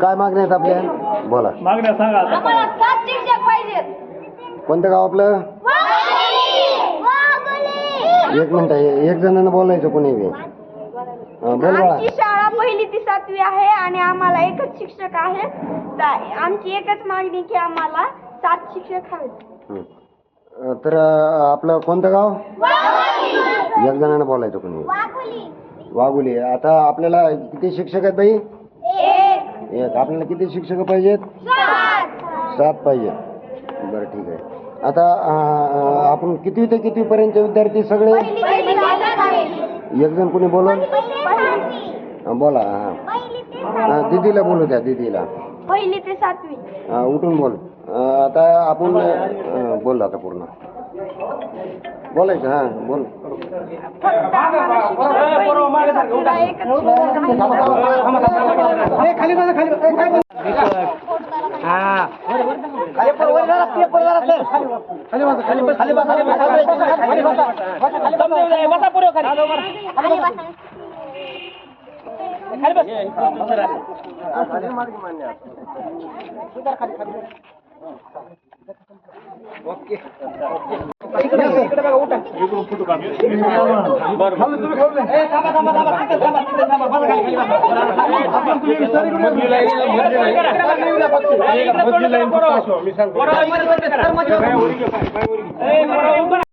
काय मागण्या आहेत आपल्या? बोला. मागण्या सांगा. आता आम्हाला सात शिक्षक पाहिजेत. कोणतं गाव आपलं? एक मिनिट एक जणांना बोलायचं कोणी बी. हा, बोल बाळा. आमची शाळा पहिली ते सातवी आहे आणि आम्हाला एकच शिक्षक आहे. ता- आमची एकच मागणी की आम्हाला सात शिक्षक हवेत. हं. तर आपलं कोणतं गाव? एक जणांना बोलायचं कोणी. वाघुली. आता आपल्याला किती शिक्षक आहेत बाई? एक. आपल्याला किती शिक्षक पाहिजेत? सात. सात पाहिजे बरं ठीक आहे. आता आपण कितवी ते कितवी पर्यंतचे विद्यार्थी सगळे. एक जण कोणी बोला. हा हा, दीदीला बोलू द्या दीदीला. पहिली ते सातवी. उठून बोल. आता आपण बोल आता पूर्ण. बोलायचं हा बोल. फक्त आम्हाला शिक्षक पहिली ते सातवीला एकच